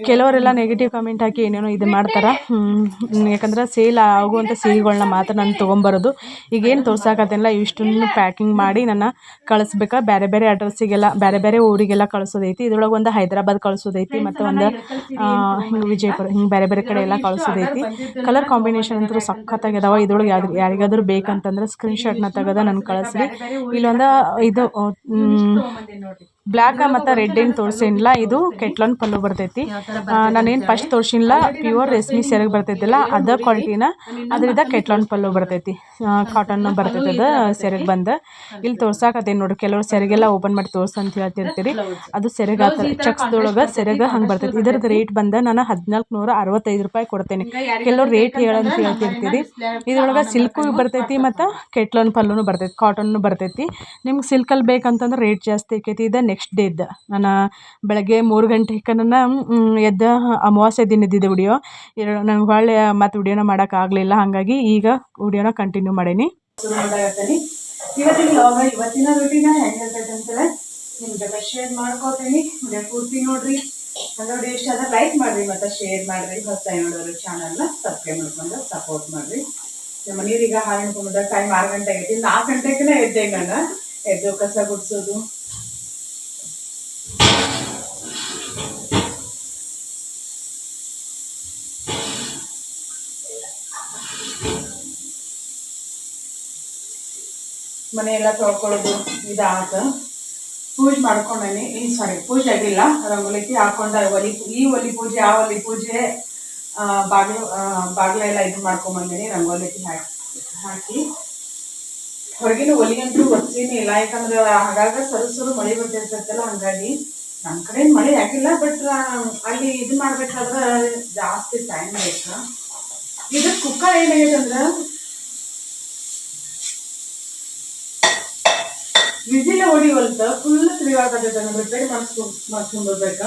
ಕೆಲವರೆಲ್ಲ ನೆಗೆಟಿವ್ ಕಮೆಂಟ್ ಹಾಕಿ ಏನೇನೋ ಇದು ಮಾಡ್ತಾರೆ. ಯಾಕಂದ್ರೆ ಸೇಲ್ ಆಗುವಂಥ ಸೀರೆಗಳನ್ನ ಮಾತ್ರ ನಾನು ತೊಗೊಂಬರೋದು. ಈಗೇನು ತೋರ್ಸಾಕತ್ತೇನಲ್ಲ, ಇಷ್ಟನ್ನು ಪ್ಯಾಕಿಂಗ್ ಮಾಡಿ ನನ್ನ ಕಳಿಸ್ಬೇಕಾ? ಬೇರೆ ಬೇರೆ ಅಡ್ರೆಸ್ಸಿಗೆಲ್ಲ ಬೇರೆ ಬೇರೆ ಊರಿಗೆಲ್ಲ ಕಳಿಸೋದೈತಿ. ಇದ್ರೊಳಗೆ ಒಂದು ಹೈದರಾಬಾದ್ ಕಳಿಸೋದೈತಿ ಮತ್ತು ಒಂದು ಹಿಂಗೆ ವಿಜಯಪುರ ಹಿಂಗೆ ಬೇರೆ ಬೇರೆ ಕಡೆ ಎಲ್ಲ ಕಳಿಸೋದೈತಿ. ಕಲರ್ ಕಾಂಬಿನೇಷನ್ ಅಂತೂ ಸಖತ್ತಾಗಿ ಅದಾವ. ಇದ್ರೊಳಗೆ ಯಾವ್ದು ಯಾರಿಗಾದ್ರೂ ಬೇಕಂತಂದ್ರೆ ಸ್ಕ್ರೀನ್ಶಾಟ್ನ ತೆಗೆದು ನಾನು ಕಳಿಸ್ರಿ. ಇಲ್ಲೊಂದು ಇದು ಬ್ಲ್ಯಾಕ್ ಮತ್ತು ರೆಡ್ ಏನು ತೋರಿಸಿಲ್ಲ ಇದು ಕೆಟ್ಲನ್ ಪಲ್ಲು ಬರ್ತೈತಿ. ನಾನೇನು ಫಸ್ಟ್ ತೋರಿಸಿಲ್ಲ ಪ್ಯೂರ್ ರೇಷ್ಮೆ ಸೆರಗ್ ಬರ್ತೈತಿಲ್ಲ ಅದ ಕ್ವಾಲಿಟಿನ ಅದರಿಂದ ಕೆಟ್ಲನ್ ಪಲ್ಲು ಬರ್ತೈತಿ. ಕಾಟನ್ ಬರ್ತೈತಿ ಅದು ಸೆರೆಗ್ ಬಂದು. ಇಲ್ಲಿ ತೋರ್ಸಾಕತ್ತೇನು ನೋಡಿ ಕೆಲವ್ರು ಸೆರಗೆಲ್ಲ ಓಪನ್ ಮಾಡಿ ತೋರ್ಸು ಅಂತ ಹೇಳ್ತಿರ್ತೀರಿ. ಅದು ಸೆರಗ ಚಕ್ಸ್ದೊಳಗೆ ಸೆರಗ ಹಂಗೆ ಬರ್ತೈತಿ. ಇದ್ರದ್ದು ರೇಟ್ ಬಂದ ನಾನು ಹದಿನಾಲ್ಕು ನೂರ ಅರವತ್ತೈದು ರೂಪಾಯಿ ಕೊಡ್ತೇನೆ. ಕೆಲವ್ರು ರೇಟ್ ಹೇಳಂತ ಹೇಳ್ತಿರ್ತೀರಿ. ಇದ್ರೊಳಗೆ ಸಿಲ್ಕು ಬರ್ತೈತಿ ಮತ್ತು ಕೆಟ್ಲನ್ ಪಲ್ಲು ಬರ್ತೈತಿ ಕಾಟನ್ನು ಬರ್ತೈತಿ. ನಿಮ್ಗೆ ಸಿಲ್ಕಲ್ಲಿ ಬೇಕಂತಂದ್ರೆ ರೇಟ್ ಜಾಸ್ತಿ ಆಕೈತಿ. ಇದು ನೆಕ್ಸ್ಟ್ ಡೇದ್ದು ನಾನು ಬೆಳಗ್ಗೆ ಮೂರು ಗಂಟೆಗೆ ನನ್ನ ಎದ್ದ ಅಮಾವಾಸ್ಯೆ ದಿನದಿದೆ ವಿಡಿಯೋ ಎರಡು ನಂಗೆ ಹೊಳ್ಳಿ ಮತ್ತು ವಿಡಿಯೋನ ಮಾಡೋಕ್ಕಾಗಲಿಲ್ಲ ಹಾಗಾಗಿ ಈಗ ವಿಡಿಯೋನ ಕಂಟಿನ್ಯೂ ಮಾಡೇನಿ. ಇವತ್ತಿನ ಲಾಗ ಇವತ್ತಿನ ರೂಟೀನ ಹೆಂಗಿರ್ತೈತೆ ಅಂತೇಳಿ ನಿಮ್ಮ ಜೊತೆ ಶೇರ್ ಮಾಡ್ಕೋತೀನಿ. ವಿಡಿಯೋ ಪೂರ್ತಿ ನೋಡ್ರಿ. ನೋಡಿ, ಇಷ್ಟ ಆದ್ರೆ ಲೈಕ್ ಮಾಡ್ರಿ, ಮತ್ತೆ ಶೇರ್ ಮಾಡ್ರಿ. ಹೊಸ ನೋಡೋರು ಚಾನಲ್ನ ಸಬ್ಸ್ಕ್ರೈಬ್ ಮಾಡ್ಕೊಂಡು ಸಪೋರ್ಟ್ ಮಾಡ್ರಿ. ನಮ್ಮ ನೀರೀಗ ಹಾಳು ಹಿಡ್ಕೊಂಡ್ಬಂದ ಟೈಮ್ ಆರು ಗಂಟೆ ಆಗೈತಿ. ನಾಲ್ಕು ಗಂಟೆಗೆ ಎದ್ದೆ ನಾನು. ಎದ್ದು ಕಸ ಗುಡಿಸೋದು ಮನೆ ಎಲ್ಲ ತೊಳ್ಕೊಳ್ಳೋದು ಇದಾತ ಪೂಜೆ ಮಾಡ್ಕೊಂಡೇನಿ. ಈ ಸಾರಿ ಪೂಜೆ ಆಗಿಲ್ಲ. ರಂಗೋಲಿಕ್ಕೆ ಹಾಕೊಂಡ ಒಲಿ ಈ ಒಲಿ ಪೂಜೆ ಆ ಒಲಿ ಪೂಜೆ ಆ, ಬಾಗ್ಲೆಲ್ಲ ಇದು ಮಾಡ್ಕೊಂಬಂದಿನಿ ರಂಗೋಲಿಕ್ಕೆ ಹಾಕಿ ಹಾಕಿ ಹೊರಗಿನ ಒಲಿ ಅಂತೂ ಒತ್ತೀನಿ ಇಲ್ಲ ಯಾಕಂದ್ರೆ ಹಾಗಾಗ ಸರು ಸರು ಮಳೆ ಬರ್ತಿರ್ತೈತಲ್ಲ ಹಂಗಾಗಿ ನಮ್ಮ ಕಡೆ ಮಳೆ ಆಗಿಲ್ಲ ಬಟ್ ಅಲ್ಲಿ ಇದು ಮಾಡ್ಬೇಕಾದ್ರೆ ಜಾಸ್ತಿ ಟೈಮ್ ಬೇಕು. ಇದು ಕುಕ್ಕರ್ ಏನಾಗೈತೆ ವಿಜಿಲ ವಿಸಿಲ್ ಹೊಡಿವಲ್ತ ಫುಲ್ ತ್ರೀ ನಾನು ರಿಪೇರಿ ಮಾಡಿಸ್ಕೊಂಡ್ ಮಾಡ್ಕೊಂಡ್ ಬರ್ಬೇಕ?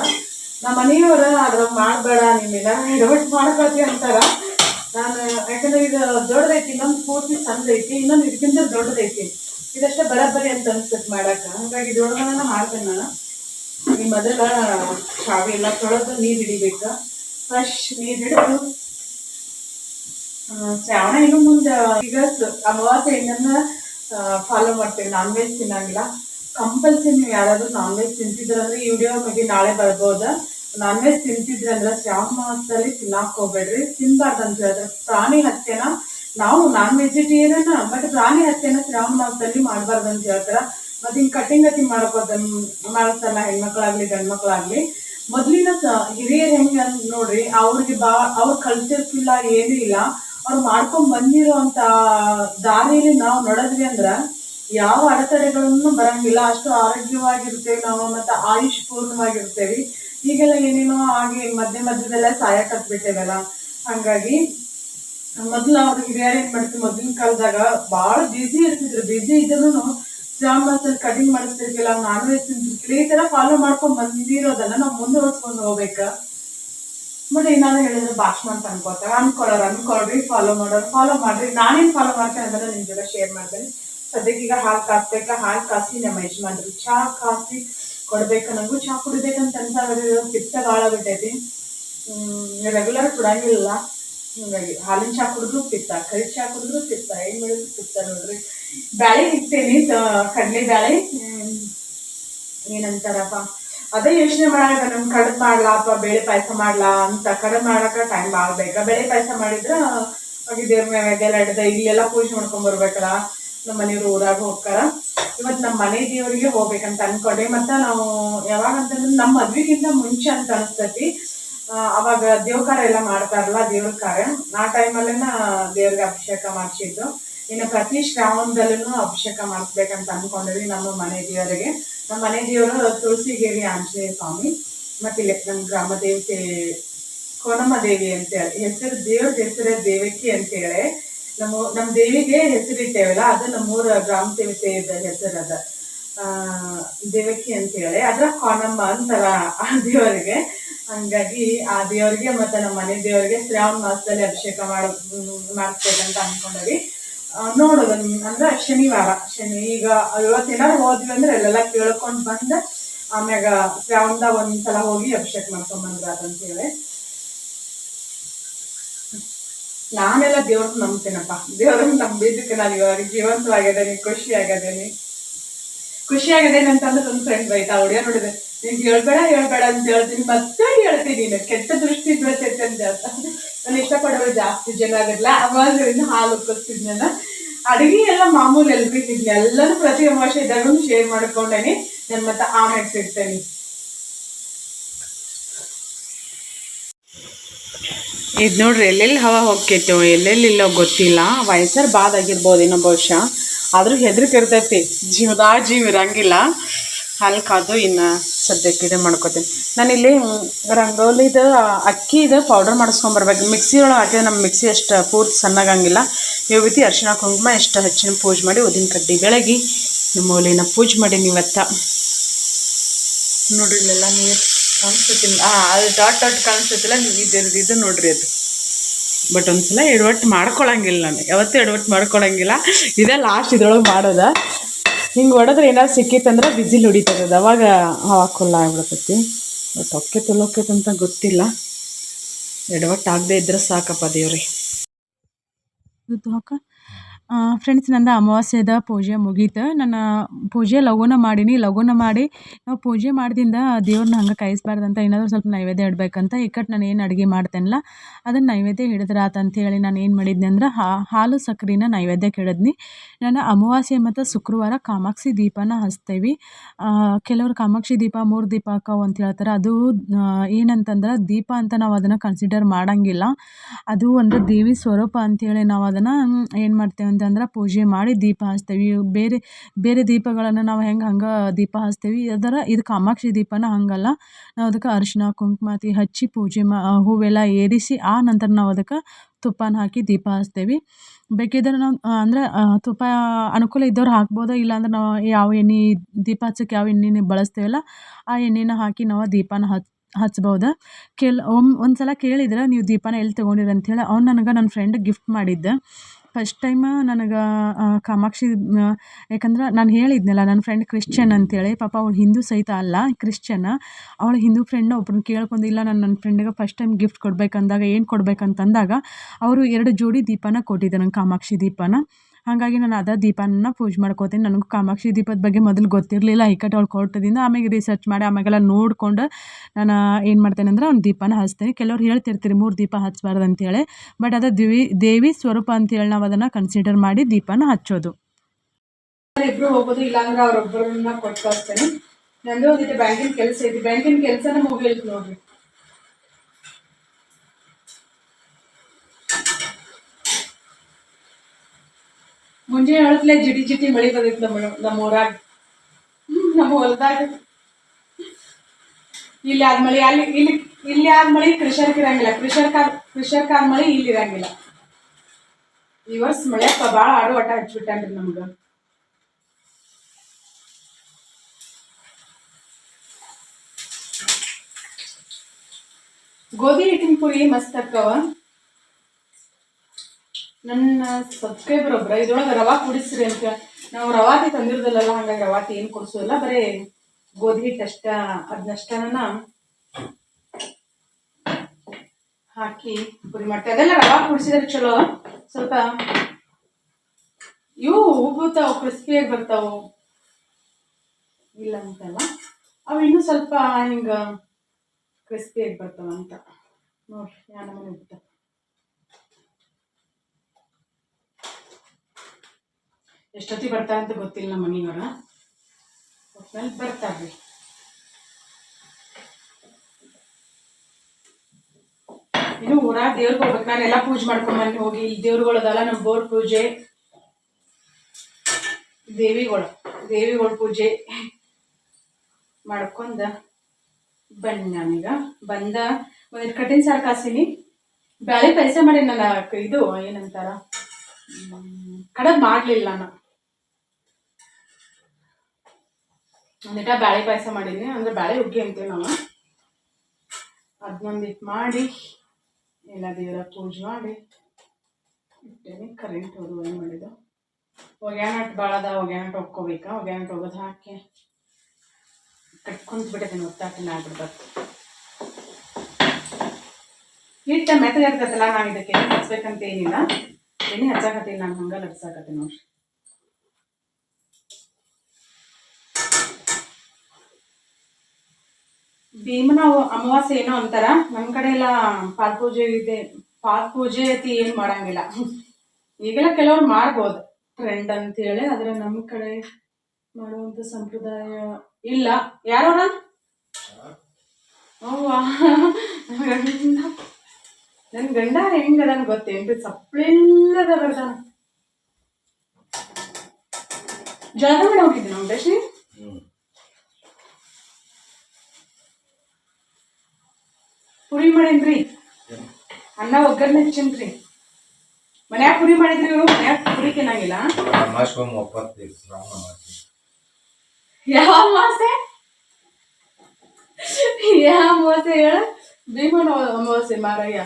ನಮ್ಮ ಮನೆಯವರು ಅದ್ರಾಗ ಮಾಡಬೇಡ ನಿಮ್ಮ ಎಡವಟ್ ಮಾಡ್ಕೊಳ್ತೀವಿ ಅಂತಾರ. ನಾನು ಯಾಕಂದ್ರೆ ಇದು ದೊಡ್ಡದೈತಿ, ಇನ್ನೊಂದು ಪೂರ್ತಿ ಸಣ್ಣದೈತಿ, ಇನ್ನೊಂದು ಇದಕ್ಕಿಂತ ದೊಡ್ಡದೈತಿ. ಇದಷ್ಟೇ ಬರಬ್ಬರಿ ಅಂತ ಅನ್ಸುತ್ತೆ ಮಾಡಾಕ ಹಂಗಾಗಿ ದೊಡ್ಡದನ್ನ ಮಾಡ್ತೇನೆ ನಾನು. ಈ ಮೊದಲ ಶಾವಿ ಎಲ್ಲ ತೊಳೆದು ನೀರು ಹಿಡಿಬೇಕ. ಫ್ರೆಶ್ ನೀರು ಹಿಡಿದು ಶ್ರಾವಣ ಇನ್ನು ಮುಂದೆ ಈಗ ಇನ್ನನ್ನ ಫಾಲೋ ಮಾಡ್ತೇವೆ. Non veg ತಿನ್ನಂಗಿಲ್ಲ. ಕಂಪಲ್ಸರಿ ನೀವು ಯಾರಾದ್ರೂ ನಾನ್ ವೆಜ್ ತಿಂತಿದ್ರಂದ್ರೆ ಈ ವಿಡಿಯೋ ಬಗ್ಗೆ ನಾಳೆ ಬರ್ಬೋದ? ನಾನ್ ವೆಜ್ ತಿಂತಿದ್ರಂದ್ರೆ ಶ್ರಾವಣ ಮಾಸದಲ್ಲಿ ತಿನ್ನಾಕ್ ಹೋಗ್ಬೇಡ್ರಿ ತಿನ್ಬಾರ್ದು ಅಂತ ಹೇಳಿದ್ರೆ ಪ್ರಾಣಿ ಹತ್ಯೆನ? ನಾವು ನಾನ್ ವೆಜಿಟೇರಿಯನ್ ಬಟ್ ಪ್ರಾಣಿ ಹತ್ಯೆನ ಶ್ರಾವಣ ಮಾಸದಲ್ಲಿ ಮಾಡಬಾರ್ದು ಅಂತ ಹೇಳ್ತಾರ. ಮತ್ತೆ ಹಿಂಗ್ ಕಟಿಂಗ್ ಅತಿ ಮಾಡ್ಕೋತ ಮಾಡ್ತಾರಲ್ಲ ಹೆಣ್ಮಕ್ಳಾಗ್ಲಿ, ಗಂಡ್ಮಕ್ಳಾಗ್ಲಿ. ಮೊದ್ಲಿನ ಹಿರಿಯರು ಹೆಂಗ ನೋಡ್ರಿ, ಅವ್ರಿಗೆ ಬಾ ಅವ್ರ ಕಲ್ತಿರ್ತಿಲ್ಲ ಏನೂ ಇಲ್ಲ. ಅವ್ರು ಮಾಡ್ಕೊಂಡ್ ಬಂದಿರುವಂತ ದಾರಿಯಲ್ಲಿ ನಾವು ನೋಡಿದ್ವಿ ಅಂದ್ರ ಯಾವ ಅಡೆತಡೆಗಳನ್ನು ಬರಂಗಿಲ್ಲ. ಅಷ್ಟು ಆರೋಗ್ಯವಾಗಿರ್ತೇವೆ ನಾವು, ಮತ್ತೆ ಆಯುಷ್ ಪೂರ್ಣವಾಗಿರ್ತೇವೆ. ಈಗೆಲ್ಲ ಏನೇನೋ ಆಗಿ ಮಧ್ಯೆ ಮಧ್ಯದಲ್ಲೇ ಸಾಯ ಹತ್ಬಿಟ್ಟೇವಲ್ಲ ಹಂಗಾಗಿ ಮೊದ್ಲು ಅವ್ರ ಹಿರಿಯರ್ ಏನ್ ಮಾಡ್ತೀವಿ ಮೊದ್ಲಿನ ಕಾಲದಾಗ ಬಾಳ ಬಿಸಿ ಇರ್ತಿದ್ರು. ಬಿಸಿ ಇದ್ರು ಜಾಮ್ ಕಟಿಂಗ್ ಮಾಡಿಸ್ತಿರ್ಕಿಲ್ಲ ನಾನ್ ವೆಜ್ ತಿಂತಿರ್ಕಿಲ್ಲ ಈ ತರ ಫಾಲೋ ಮಾಡ್ಕೊಂಡ್ ಬಂದಿರೋದನ್ನ ನಾವು ಮುಂದುವರ್ಸ್ಕೊಂಡು ಹೋಗ್ಬೇಕ. ಬಟ್ ಏನಾದ್ರು ಹೇಳಿದ್ರೆ ಭಾಷಣ ಅಂತ ಅನ್ಕೋತಾರೆ ಅನ್ಕೊಳ್ಳೋರು, ಅನ್ಕೊಳ್ರಿ ಫಾಲೋ ಮಾಡೋರು ಫಾಲೋ ಮಾಡ್ರಿ. ನಾನೇನ್ ಫಾಲೋ ಮಾಡ್ತೇನೆ ಅದನ್ನ ನಿಮ್ ಜೊತೆ ಶೇರ್ ಮಾಡ್ತೇನೆ. ಸದ್ಯಕ್ಕೆ ಈಗ ಹಾಲು ಕಾಸ್ಬೇಕಾ? ಹಾಲು ಕಾಸಿ ನಮ್ಮ ಯಜಮಾನ್ರು. ಚಹಾ ಕಾಸಿ ಕೊಡ್ಬೇಕು ನಂಗೂ ಚಹಾ ಕುಡಿಬೇಕಂತ ಅನ್ಸಾಗ ಪಿತ್ತ ಭಾಳ ಹ್ಮ್ ರೆಗ್ಯುಲರ್ ಕುಡಂಗಿಲ್ಲ. ಹಿಂಗಾಗಿ ಹಾಲಿನ ಚಾ ಕುಡಿದ್ರು ಪಿತ್ತ ಕರಿ ಚಾ ಕುಡಿದ್ರು ಪಿತ್ತ ಏನ್ ಮಾಡಿದ್ರು ಪಿತ್ತ ನೋಡ್ರಿ. ಬ್ಯಾಳೆ ಇಕ್ತೇನಿ ಕಡಲೆ ಬ್ಯಾಳಿ. ಏನಂತಾರಪ್ಪ? ಅದೇ ಯೋಚನೆ ಮಾಡಾಕ ನಮ್ ಕಡದ್ ಮಾಡ್ಲಾಪ ಬೇಳೆ ಪಾಯಸ ಮಾಡ್ಲಾ ಅಂತ ಕಡದ್ ಮಾಡಾಕ ಟೈಮ್ ಬಾಳ್ಬೇಕ ಬೇಕಾ ಬೇಳೆ ಪಾಯಸ ಮಾಡಿದ್ರ ಹೋಗಿ ದೇವ್ರ ಮ್ಯಾಗೆಲ್ಲ ಹಿಡ್ದ ಇಲ್ಲೆಲ್ಲ ಪೂಜೆ ಮಾಡ್ಕೊಂಡ್ ಬರ್ಬೇಕಲ್ಲ. ನಮ್ಮ ಮನೆಯವರು ಊರಾಗ ಹೋಗ್ತಾರ. ಇವತ್ ನಮ್ಮ ಮನೆ ದೇವರಿಗೆ ಹೋಗ್ಬೇಕಂತ ಅನ್ಕೊಂಡೆ. ಮತ್ತ ನಾವು ಯಾವಾಗ ಅಂತಂದ್ರೆ ನಮ್ಮ ಮದ್ವಿಗಿಂತ ಮುಂಚೆ ಅಂತ ಅನಿಸ್ತೈತಿ. ಅವಾಗ ದೇವ್ರ ಕಾರ್ಯ ಎಲ್ಲ ಮಾಡ್ತಾರಲ್ಲ, ದೇವ್ರ ಕಾರ್ಯ. ಆ ಟೈಮಲ್ಲೇನ ದೇವ್ರಿಗೆ ಅಭಿಷೇಕ ಮಾಡಿಸಿದ್ದು. ಇನ್ನು ಪ್ರತಿ ಶ್ರಾವಣದಲ್ಲೂ ಅಭಿಷೇಕ ಮಾಡಿಸ್ಬೇಕಂತ ಅನ್ಕೊಂಡಿದ್ವಿ ನಮ್ಮ ಮನೆ ದೇವರಿಗೆ. ನಮ್ಮ ಮನೆ ದೇವರು ತುಳಸಿಗೇರಿ ಆಂಜನೇಯ ಸ್ವಾಮಿ. ಮತ್ತೆ ಇಲ್ಲಿ ನಮ್ಮ ಗ್ರಾಮ ದೇವತೆ ಕೋನಮ್ಮ ದೇವಿ ಅಂತ ಹೇಳಿ. ಹೆಸರು ದೇವ್ರ ಹೆಸರೇ ದೇವಕಿ ಅಂತ ಹೇಳಿ. ನಮ್ಮ ನಮ್ಮ ದೇವಿಗೆ ಹೆಸರಿಟ್ಟೇವಲ್ಲ ಅದು ನಮ್ಮೂರ ಗ್ರಾಮ ದೇವತೆ ಹೆಸರದ ದೇವಕಿ ಅಂತ ಹೇಳಿ, ಅದ್ರ ಕಾನಮ್ಮ ಅಂತಾರ ಆ ದೇವರಿಗೆ. ಹಂಗಾಗಿ ಆ ದೇವರಿಗೆ ಮತ್ತೆ ನಮ್ಮ ಮನೆ ದೇವರಿಗೆ ಶ್ರಾವಣ ಮಾಸದಲ್ಲಿ ಅಭಿಷೇಕ ಮಾಡ, ಮಾಡ್ತೇವೆ ಅನ್ಕೊಂಡವಿ. ನೋಡೋದು, ಅಂದ್ರೆ ಶನಿವಾರ, ಶನಿ, ಈಗ ಇವತ್ತೇನಾರು ಹೋದ್ವಿ ಅಂದ್ರೆ ಅಲ್ಲೆಲ್ಲ ಕೇಳ್ಕೊಂಡ್ ಬಂದ ಆಮ್ಯಾಗ ಶ್ರಾವಣದಾಗ ಒಂದ್ಸಲ ಹೋಗಿ ಅಭಿಷೇಕ ಮಾಡ್ಕೊಂಡ್ ಬಂದ್ರ ಅದಂತ ಹೇಳಿ. ನಾನೆಲ್ಲ ದೇವ್ರನ್ನ ನಂಬ್ತೇನಪ್ಪ. ದೇವ್ರನ್ನ ನಂಬಿದ್ದಕ್ಕೆ ನಾನು ಇವಾಗ ಜೀವಂತವಾಗಿದ್ದೇನೆ ಖುಷಿ ಆಗದೇನಿ ಖುಷಿ ಅಂತಂದ್ರೆ ನನ್ನ ಫ್ರೆಂಡ್ ಬೈತಾ ಹೊಡಿಯೋ ನೋಡಿದೆ ನಿಂಗೆ ಹೇಳ್ಬೇಡ ಹೇಳ್ಬೇಡ ಅಂತ ಹೇಳ್ತೀನಿ, ಮತ್ತೆ ಹೇಳ್ತೀನಿ ನೀನು. ಕೆಟ್ಟ ದೃಷ್ಟಿ ಬೀಳ್ತೈತೆ ಅಂತ ನಾನು ಇಷ್ಟಪಡೋರು ಜಾಸ್ತಿ ಜನ ಆಗಿರ್ಲ ಅವಾಗಿಂದ ಹಾಲು ಉಕ್ಕಿಸ್ತಿದ್ ನಾನು. ಅಡುಗೆ ಎಲ್ಲ ಮಾಮೂಲಿ ಎಲ್ರಿಗೂ ಎಲ್ಲಾನು ಎಲ್ಲರೂ ಪ್ರತಿ ಅಮಾವಾಸ್ಯೆ ಇದ್ದಾಗೂ ಶೇರ್ ಮಾಡ್ಕೊಂಡೇನಿ. ನಾನು ಮತ್ತೆ ಆಮೇಲೆ ಸಿಗ್ತೇನೆ ಇದು ನೋಡ್ರಿ, ಎಲ್ಲೆಲ್ಲಿ ಹವಾ ಹೋಗ್ತೈತೆ ಎಲ್ಲೆಲ್ಲಿ ಇಲ್ಲೋ ಗೊತ್ತಿಲ್ಲ. ವಯಸ್ಸರ್ ಬಾದ್ ಆಗಿರ್ಬೋದೇನೋ ಬಹುಶಃ ಆದರೂ ಹೆದರಿಕೆ ಇರ್ತೈತಿ. ಜೀವದ ಜೀವ ಇರಂಗಿಲ್ಲ. ಅಲ್ಲಿ ಕಾದು ಇನ್ನು ಸದ್ಯಕ್ಕೆ ಇದು ಮಾಡ್ಕೋತೀನಿ. ನಾನಿಲ್ಲಿ ರಂಗೋಲಿದು ಅಕ್ಕಿದು ಪೌಡರ್ ಮಾಡಿಸ್ಕೊಂಬರ್ಬೇಕು ಮಿಕ್ಸಿ ಒಳಗೆ ಹಾಕಿದ್ರೆ ನಮ್ಮ ಮಿಕ್ಸಿ ಅಷ್ಟು ಪೂರ್ತಿ ಸಣ್ಣಗಾಗಿಲ್ಲ. ರೀತಿ ಅರ್ಶಿನ ಕುಂಕುಮ ಎಷ್ಟು ಹೆಚ್ಚಿನ ಪೂಜೆ ಮಾಡಿ ಉದಿನ ಕಡ್ಡಿ ಬೆಳಗಿ. ನಮ್ಮ ಮೂಲಿನ ಪೂಜೆ ಮಾಡೀನಿ ಇವತ್ತ ನೋಡ್ರಿ ಇಲ್ಲೆಲ್ಲ ನೀರು. ಕಾಣಿಸ್ತೈತಿಲ್ಲ ಹಾಂ ಅದು ಡಾಟ್ ಡಾಟ್ ಕಾಣಿಸ್ತೈತಿಲ್ಲ ಇದು ಇದು ನೋಡ್ರಿ ಅದು. ಬಟ್ ಒಂದ್ಸಲ ಎಡವಟ್ಟು ಮಾಡ್ಕೊಳಂಗಿಲ್ಲ ನಾನು. ಯಾವತ್ತೂ ಎಡವಟ್ಟು ಮಾಡ್ಕೊಳಂಗಿಲ್ಲ. ಇದೇ ಲಾಸ್ಟ್ ಇದ್ರೊಳಗೆ ಮಾಡೋದ. ಹಿಂಗೆ ಹೊಡೆದ್ರೆ ಏನಾದ್ರು ಸಿಕ್ಕಿತ್ತಂದ್ರೆ ಬಿಸಿಲ್ ಹೊಡಿತದ ಅವಾಗ ಹಾಕೊಲ್ಲ ಆಗ್ಬಿಡ್ತೈತಿ. ಬಟ್ ಒಕ್ಕೆ ತುಲೋಕೈತೆ ಅಂತ ಗೊತ್ತಿಲ್ಲ. ಎಡವಟ್ಟು ಆಗದೆ ಇದ್ರೆ ಸಾಕಪ್ಪ ದೇವ್ರಿ. ಹಾಕ. ಫ್ರೆಂಡ್ಸ್ ನಂದು ಅಮಾವಾಸ್ಯೆದ ಪೂಜೆ ಮುಗೀತು. ನನ್ನ ಪೂಜೆ ಲಘುನ ಮಾಡೀನಿ. ಲಘುನ ಮಾಡಿ ನಾವು ಪೂಜೆ ಮಾಡ್ದಿಂದ ದೇವ್ರನ್ನ ಹಂಗೆ ಕಾಯಿಸ್ಬಾರ್ದಂತ ಏನಾದರೂ ಸ್ವಲ್ಪ ನೈವೇದ್ಯ ಇಡಬೇಕಂತ ಇಕ್ಕಟ್ಟು ನಾನು ಏನು ಅಡುಗೆ ಮಾಡ್ತೇನಲ್ಲ ಅದನ್ನು ನೈವೇದ್ಯ ಹಿಡಿದ್ರೆ ಅಂತೇಳಿ ನಾನು ಏನು ಮಾಡಿದ್ನಿ ಅಂದ್ರೆ ಹಾಲು ಸಕ್ರೆನ ನೈವೇದ್ಯಕ್ಕೆ ಕೇಳಿದ್ನಿ. ನಾನು ಅಮಾವಾಸ್ಯೆ ಮತ್ತು ಶುಕ್ರವಾರ ಕಾಮಾಕ್ಷಿ ದೀಪನ ಹಚ್ತೇವೆ. ಕೆಲವರು ಕಾಮಾಕ್ಷಿ ದೀಪ, ಮೂರು ದೀಪ ಹಾಕವು ಅಂತ ಹೇಳ್ತಾರೆ. ಅದು ಏನಂತಂದ್ರೆ ದೀಪ ಅಂತ ನಾವು ಅದನ್ನು ಕನ್ಸಿಡರ್ ಮಾಡೋಂಗಿಲ್ಲ. ಅದು ಒಂದು ದೇವಿ ಸ್ವರೂಪ ಅಂತೇಳಿ ನಾವು ಅದನ್ನು ಏನು ಮಾಡ್ತೇವೆ ಅಂತಂದ್ರೆ ಪೂಜೆ ಮಾಡಿ ದೀಪ ಹಚ್ತೇವೆ. ಬೇರೆ ಬೇರೆ ದೀಪಗಳನ್ನು ನಾವು ಹೆಂಗೆ ಹಂಗೆ ದೀಪ ಹಚ್ತೇವೆ? ಅದರ, ಇದು ಕಾಮಾಕ್ಷಿ ದೀಪನ ಹಾಗಲ್ಲ. ನಾವು ಅದಕ್ಕೆ ಅರಿಶಿನ ಕುಂಕುಮತಿ ಹಚ್ಚಿ ಪೂಜೆ ಮಾ ಹೂವೆಲ್ಲ ಏರಿಸಿ ಆ ನಂತರ ನಾವು ಅದಕ್ಕೆ ತುಪ್ಪನ ಹಾಕಿ ದೀಪ ಹಚ್ತೇವೆ. ಬೇಕಿದ್ರೆ ನಾವು ಅಂದ್ರೆ ತುಪ್ಪ ಅನುಕೂಲ ಇದ್ದವ್ರು ಹಾಕ್ಬೋದು? ಇಲ್ಲಾಂದ್ರೆ ನಾವು ಯಾವ ಎಣ್ಣೆ, ದೀಪ ಹಚ್ಚಕ್ಕೆ ಯಾವ ಎಣ್ಣೆನ ಬಳಸ್ತೇವಲ್ಲ, ಆ ಎಣ್ಣೆನ ಹಾಕಿ ನಾವು ದೀಪನ ಹಚ್, ಹಚ್ಬೋದು? ಕೆಲ ಒಮ್ಮೆ ಒಂದು ಸಲ ಕೇಳಿದ್ರೆ ನೀವು ದೀಪನ ಎಲ್ಲಿ ತೊಗೊಂಡಿರಿ ಅಂಥೇಳಿ ಅವ್ನು ನನಗೆ ನನ್ನ ಫ್ರೆಂಡ್ ಗಿಫ್ಟ್ ಮಾಡಿದ್ದ. ಫಸ್ಟ್ ಟೈಮ ನನಗೆ ಕಾಮಾಕ್ಷಿ ಯಾಕಂದ್ರೆ ನಾನು ಹೇಳಿದ್ನಲ್ಲ ನನ್ನ ಫ್ರೆಂಡ್ ಕ್ರಿಶ್ಚಿಯನ್ ಅಂತೇಳಿ, ಪಾಪ ಅವ್ಳು ಹಿಂದೂ ಸಹಿತ ಅಲ್ಲ ಕ್ರಿಶ್ಚಿಯನ್ ಅವಳು ಹಿಂದೂ ಫ್ರೆಂಡ್ನ ಒಬ್ರನ್ನ ಕೇಳ್ಕೊಂಡು, ಇಲ್ಲ ನಾನು ನನ್ನ ಫ್ರೆಂಡಿಗೆ ಫಸ್ಟ್ ಟೈಮ್ ಗಿಫ್ಟ್ ಕೊಡ್ಬೇಕಂದಾಗ, ಏನು ಕೊಡ್ಬೇಕಂತಂದಾಗ, ಅವರು ಎರಡು ಜೋಡಿ ದೀಪನ ಕೊಟ್ಟಿದ್ದರು ನಂಗೆ ಕಾಮಾಕ್ಷಿ ದೀಪನ. ಹಾಗಾಗಿ ನಾನು ಅದೇ ದೀಪನ ಪೂಜೆ ಮಾಡ್ಕೋತೀನಿ. ನನಗೂ ಕಾಮಾಕ್ಷಿ ದೀಪದ ಬಗ್ಗೆ ಮೊದಲು ಗೊತ್ತಿರಲಿಲ್ಲ. ಇಕ್ಕಟ್ಟು ಅವ್ಳು ಕೊಟ್ಟದಿಂದ ಆಮೇಲೆ ರಿಸರ್ಚ್ ಮಾಡಿ ಆಮೇಲೆಲ್ಲ ನೋಡಿಕೊಂಡು ನಾನು ಏನು ಮಾಡ್ತೇನೆ ಅಂದ್ರೆ ಒಂದು ದೀಪನ ಹಚ್ತೇನೆ. ಕೆಲವ್ರು ಹೇಳ್ತಿರ್ತೀರಿ ಮೂರು ದೀಪ ಹಚ್ಚಬಾರ್ದು ಅಂತೇಳಿ. ಬಟ್ ಅದು ದೇವಿ ದೇವಿ ಸ್ವರೂಪ ಅಂತೇಳಿ ನಾವು ಅದನ್ನು ಕನ್ಸಿಡರ್ ಮಾಡಿ ದೀಪನ ಹಚ್ಚೋದು. ಇಬ್ರು ಹೋಗೋದು, ಇಲ್ಲಾಂದ್ರೆ ಅವ್ರೊಬ್ಬರನ್ನ ಕೊಟ್ಟು ಕಳಿಸ್ತೇನೆ. ನಂದು ಬ್ಯಾಂಕಿನ ಕೆಲಸ ಐತಿ. ಬ್ಯಾಂಕಿನ ಕೆಲಸನ ಮುಗಿಲ್ತು ನೋಡ್ರಿ. ಮುಂಜಾನೆ ಹೇಳತ್ಲೆ ಜಿಟಿ ಜಿಟಿ ಮಳಿ ಬಂದಿತ್ತು ನಮ್ಮ ನಮ್ಮ ಊರಾಗ. ನಮ್ಮ ಹೊಲದಾಗ. ಇಲ್ಲಿ ಆದ ಮಳಿ, ಅಲ್ಲಿ ಇಲ್ಲಿ ಇಲ್ಲಿ ಆದ ಮಳಿ ಕೃಷರ್ಕ್ ಇರಂಗಿಲ್ಲ. ಕೃಷರ್ಕ ಕೃಷರ್ಕ ಆದ ಮಳಿ ಇಲ್ಲಿ ಇರಂಗಿಲ್ಲ. ಈ ವರ್ಷ ಮಳೆ ಭಾಳ ಆಡು ಆಟ ಹಚ್ಬಿಟ್ಟಾನ್ರಿ ನಮ್ಗ. ಗೋಧಿ ಹಿಟ್ಟಿನ ಪುರಿ ಮಸ್ತ್ ಅಕ್ಕವ. ನನ್ನ ಸಬ್ಸ್ಕ್ರೈಬರ್ ಒಬ್ರ, ಇದ್ರೊಳಗೆ ರವಾ ಕುಡಿಸ್ರಿ ಅಂತ. ನಾವು ರವಾತಿ ತಂದಿರೋದಿಲ್ಲಲ್ಲ ಹಂಗಾಗಿ ರವಾತಿ ಏನು ಕುಡಿಸೋಲ್ಲ ಬರೀ ಗೋಧಿ ಹಿಟ್ಟಷ್ಟ ಅದನ್ನಷ್ಟನ ಹಾಕಿ ಪುರಿ ಮಾಡ್ತೇವೆ ಅದೆಲ್ಲ ರವಾ ಕುಡಿಸಿದ್ರೆ ಚಲೋ. ಸ್ವಲ್ಪ ಇವು ಉಬ್ಬುತ್ತಾವ ಕ್ರಿಸ್ಪಿಯಾಗಿ ಬರ್ತಾವ. ಇಲ್ಲ ಅಂತಲ್ಲ ಅವು ಇನ್ನೂ ಸ್ವಲ್ಪ ಹಿಂಗ ಕ್ರಿಸ್ಪಿಯಾಗಿ ಬರ್ತಾವ ಅಂತ. ನೋಡ್ರಿ ನಾನು ನಮೂನಿ ಎಷ್ಟೊತ್ತಿ ಬರ್ತಾ ಅಂತ ಗೊತ್ತಿಲ್ಲ ನಮ್ಮ ಮನೆಯವ್ರ ಬರ್ತಾ ಬರ್ತಾರ್ರಿ ಇನ್ನು ಊರ ದೇವ್ರಿಗೆ ನಾನು ಎಲ್ಲ ಪೂಜೆ ಮಾಡ್ಕೊಂಬಂದು ಹೋಗಿ. ಇಲ್ಲಿ ದೇವ್ರುಗಳದಲ್ಲ ನಮ್ಮ ಬೋರ್ ಪೂಜೆ. ದೇವಿಗಳು, ದೇವಿಗಳ ಪೂಜೆ ಮಾಡ್ಕೊಂಡ ಬನ್ನಿ ನಾನೀಗ ಬಂದ ಒಂದಿಟ್ಟು ಕಟ್ಟಿನ ಸಾರು ಕಾಸಿನಿ ಬ್ಯಾಳೆ ಪರಿಸ ಮಾಡಿ ನನ್ನ ಇದು, ಏನಂತಾರ? ಕಡಬ್ ಮಾಡ್ಲಿಲ್ಲ ನಾನು. ಒಂದಿಟ ಬ್ಯಾಳೆ ಪಾಯಸ ಮಾಡೀನಿ ಅಂದ್ರೆ ಬ್ಯಾಳೆ ಹುಗ್ಗಿ ಅಂತೀವಿ ನಾವು. ಅದನ್ನೊಂದಿಟ್ಟು ಮಾಡಿ, ಎಲ್ಲ ದೇವರ ಪೂಜೆ ಮಾಡಿ ಕರೆಂಟ್ ಹೋದು ಏನು ಮಾಡಿದ್ದು? ಒಗ್ಯಾನಟ್ ಭಾಳ ಅದ ಒಗ್ಯಾನಟ್ ಒಕ್ಕೋಬೇಕಾ ಒಗ್ಯಾನಟ್ ಹೋಗೋದು ಹಾಕಿ ಕಟ್ಕೊಂತ ಬಿಟ್ಟಿದ್ದೀನಿ ಒತ್ತಾಟಿನ ಆಗ್ಬಿಡ್ಬೇಕು. ಹಿಟ್ಟು ಮೆತ್ತಗಿರ್ತೈತಲ್ಲ ನಾನು ಇದಕ್ಕೆ ಹಚ್ಬೇಕಂತ ಏನಿಲ್ಲ. ಎಣ್ಣೆ ಹಚ್ಚಾಕತ್ತೀನಿ ನಾನು ಹಂಗ ಲಟ್ಸಾಕತ್ತೀನಿ ನೋಡ್ರಿ. ಭೀಮನ ಅಮಾವಾಸ್ಯೆ ಏನೋ ಅಂತಾರ ನಮ್ಮ ಕಡೆ ಎಲ್ಲ ಪಾದ ಪೂಜೆ ಇದೆ, ಪಾದ ಪೂಜೆ ಐತಿ ಏನು ಮಾಡಂಗಿಲ್ಲ. ಈಗೆಲ್ಲ ಕೆಲವ್ರು ಮಾಡ್ಬೋದು. ಟ್ರೆಂಡ್ ಅಂತ ಹೇಳಿ ಆದ್ರೆ ನಮ್ಮ ಕಡೆ ಮಾಡುವಂತ ಸಂಪ್ರದಾಯ ಇಲ್ಲ. ಯಾರೋಣ ನನ್ನ ಗಂಡ ಹೆಂಗದಾನ ಗೊತ್ತೇನ್ರಿ ಸಪ್ಳಿಲ್ಲದ ಬರ್ದಾನ ಜಾಗ ಮಾಡಿ ಹೋಗಿದ್ದೆ ನಾವು ಬೇಷಿ ಪುರಿ ಮಾಡೇನ್ರಿ? ಅನ್ನ ಒಗ್ಗರ್ ಹಚ್ಚೇನ್ರಿ. ಮನ್ಯಾಗ ಪುರಿ ಮಾಡಿದ್ರಿ ಇವರು? ಮನ್ಯಾಗ ಪುರಿ ತಿನ್ನಂಗಿಲ್ಲ? ಮಾಸಿ? ಯಾವ ಮಾಸೆ? ಯಾವ ಅಮಾವಾಸ್ಯೆ ಹೇಳ? ಭೀಮನ ಅಮಾವಾಸ್ಯೆ ಮಾರಯ್ಯ.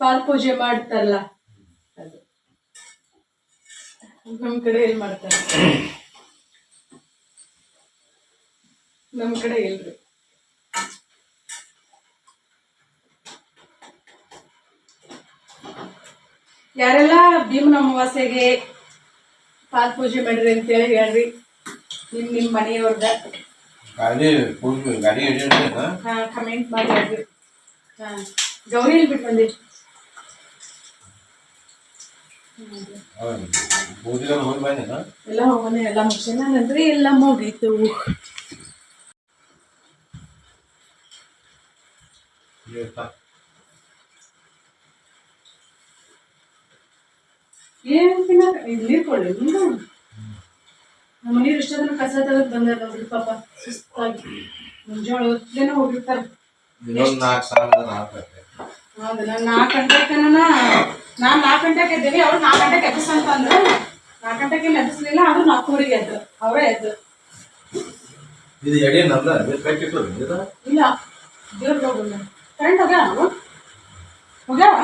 ಪಾಲ್ ಪೂಜೆ ಮಾಡ್ತಾರಲ್ಲ. ಅದು. ನಮ್ ಕಡೆ ಎಲ್ಲಿ ಮಾಡ್ತಾರೆ? ನಮ್ ಕಡೆ ಇಲ್ರಿ ಯಾರೆಲ್ಲ ಭೀಮನ ಅಮಾವಾಸ್ಯೆಗೆ ಪಾಲ್ ಪೂಜೆ ಮಾಡ್ರಿ ಅಂತೇಳಿ ಹೇಳ್ರಿ. ನಿಮ್ ನಿಮ್ ಮನೆಯವ್ರದ. ಕಮೆಂಟ್ ಮಾಡಿ ಹೇಳ್ರಿ. ಹಾ ಗೌರಿ ಎಲ್ಲಿ ಬಿಟ್ಟು ಬಂದಿ ಎಲ್ಲ ಹೋಗೋಣ ಎಲ್ಲ ಮುಗಿಸೋಣ ಅಂದ್ರೆ ಎಲ್ಲ ಮುಗೀತು. ಏನ್ ಇಲ್ಲಿ ನಮ್ಮ ಇಷ್ಟೊಂದು ಕಸ ತೆಗೆದು ಬಂದಾರ ನೋಡ್ರಿ ಪಾಪ ಸುಸ್ತಾಗಿ. ಮುಂಜಾನೆ ಹೊತ್ತೇನೆ ಹೋಗಿರ್ತಾರ. ನಾಲ್ಕು ಸಾವಿರ ಹಾಕತ್ತೆ ಹೌದು ನಾನು ನಾಲ್ಕು ಗಂಟೆಗೆ ನಾನು ನಾಲ್ಕು ಗಂಟೆಗೆ ಎದ್ದೀನಿ ಅವ್ರು ನಾಲ್ಕು ಗಂಟೆಗೆ ಎಬ್ಬಿಸ್ ಅಂತ ಅಂದ್ರು ನಾಲ್ಕು ಗಂಟೆಗೆ ಎದ್ದಿಸ್ಲಿಲ್ಲ ಎಬ್ಬಿಸ್ಲಿಲ್ಲ ಆದ್ರೂ ನಾಲ್ಕೂವರೆಗೆ ಎದ್ದು ಅವರೇ ಎದ್ದು ಇದು ಇಲ್ಲ ದೇವ್ರಿಗೆ ಹೋಗೋಣ ಕರೆಂಟ್ ಹೋಗ್ಯಾವ? ಹೋಗ್ಯಾವ?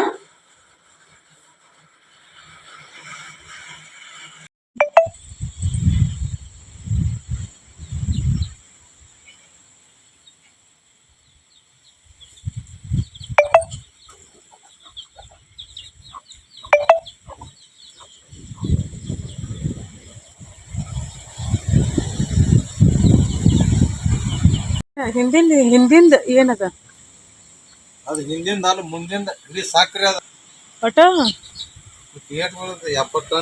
ಹಿಂದಿಂದ ಹಿಂದಿಂದ ಏನದ? ಅದು ಹಿಂದಿಂದ ಅಲ್ಲ ಮುಂದಿಂದ ಇಡೀ ಸಾಕ್ರಿ ಅದ. ಒಟ್ಟ? ಎಪ್ಪತ್ತು